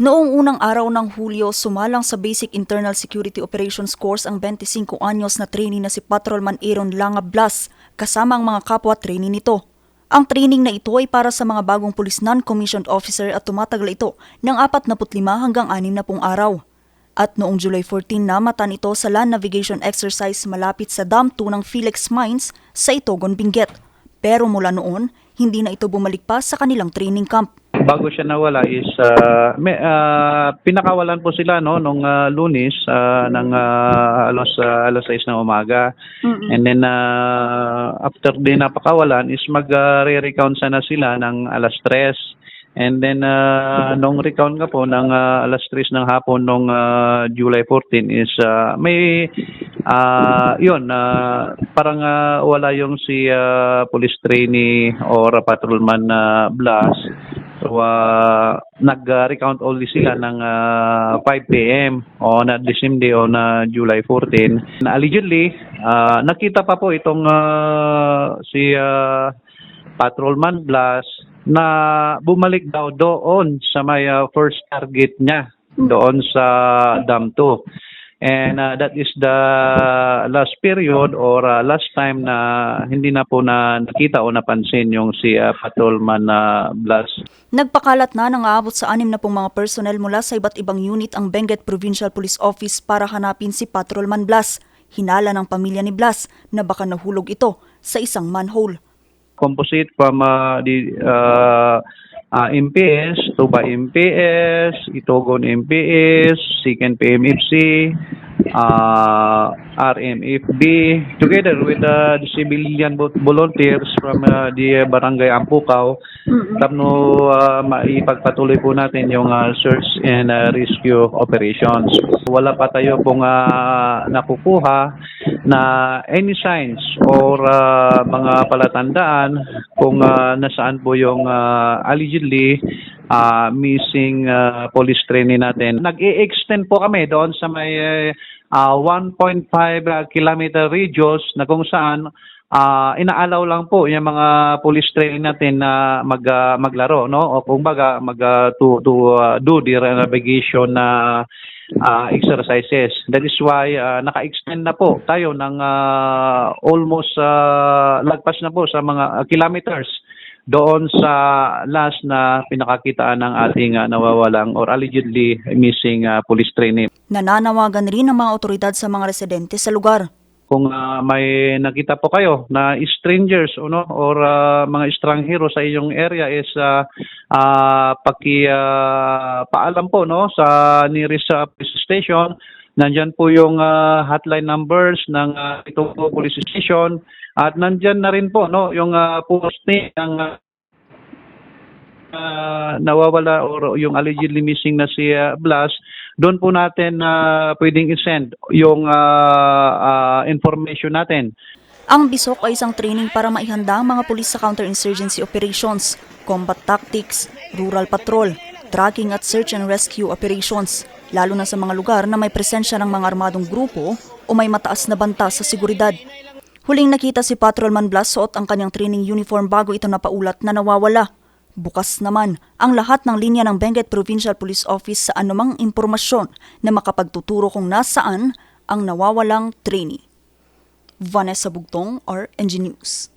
Noong unang araw ng Hulyo, sumalang sa Basic Internal Security Operations Course ang 25 anyos na trainee na si Patrolman Aaron Langa Blas kasama ang mga kapwa trainee nito. Ang training na ito ay para sa mga bagong police non-commissioned officer at tumatagal ito ng 45 hanggang 60 araw. At noong July 14 namatan ito sa land navigation exercise malapit sa Dam 2 ng Felix Mines sa Itogon, Benguet. Pero mula noon, hindi na ito bumalik pa sa kanilang training camp. Bago siya nawala is ah, may, ah, pinakawalan po sila no nung ah, Lunes ah, ng ah, alas ah, alas 6 ng umaga. And then ah, after din napakawalan is mag-re-recount sana sila ng alas 3. And then ah, nung recount nga po ng ah, alas 3 ng hapon nung ah, July 14 is ah, may ah yun ah, parang ah, wala yung si ah, police trainee or patrolman na Blas So, uh, nag-recount only sila ng uh, 5 p.m. on uh, the same day on uh, July 14. Na allegedly, uh, nakita pa po itong uh, si uh, Patrolman Blas na bumalik daw doon sa may uh, first target niya doon sa Dam 2. And uh, that is the last period or uh, last time na hindi na po na nakita o napansin yung si uh, Patrolman na Blas. Nagpakalat na nang aabot sa anim na pong mga personnel mula sa iba't ibang unit ang Benguet Provincial Police Office para hanapin si Patrolman Blas. Hinala ng pamilya ni Blas na baka nahulog ito sa isang manhole. composite from uh, the uh, uh, MPS, Tuba MPS, Itogon MPS, Siken PMFC, uh, RMFB, together with uh, the civilian vo- volunteers from uh, the Barangay Ampukaw, tapno uh, maipagpatuloy po natin yung uh, search and uh, rescue operations. Wala pa tayo pong uh, nakukuha na any signs or uh, mga palatandaan kung uh, nasaan po yung uh, allegedly uh, missing uh, police trainee natin. Nag-i-extend po kami doon sa may uh, 1.5 uh, kilometer radius na kung saan uh, inaalaw lang po yung mga police training natin na mag uh, maglaro no o kumbaga mag uh, to to uh, do the navigation na uh, exercises. That is why uh, naka-extend na po tayo ng uh, almost uh, lagpas na po sa mga uh, kilometers doon sa last na pinakakitaan ng ating uh, nawawalang or allegedly missing uh, police trainee. Nananawagan rin ng mga otoridad sa mga residente sa lugar. Kung ah, may nakita po kayo na strangers ano or ah, mga estranghero sa iyong area is uh, paki ah, paalam po no sa nearest ah, police station. Nandyan po yung ah, hotline numbers ng uh, itong po police station at nandyan na rin po no yung uh, posting ng ah, nawawala or yung allegedly missing na si ah, Blas, doon po natin na pwedeng i-send yung ah, ah, information natin. Ang BISOC ay isang training para maihanda ang mga pulis sa counterinsurgency operations, combat tactics, rural patrol, tracking at search and rescue operations, lalo na sa mga lugar na may presensya ng mga armadong grupo o may mataas na banta sa seguridad. Huling nakita si Patrolman Blas suot ang kanyang training uniform bago ito napaulat na nawawala. Bukas naman ang lahat ng linya ng Benguet Provincial Police Office sa anumang impormasyon na makapagtuturo kung nasaan ang nawawalang trainee. Vanessa Bugtong, RNG News.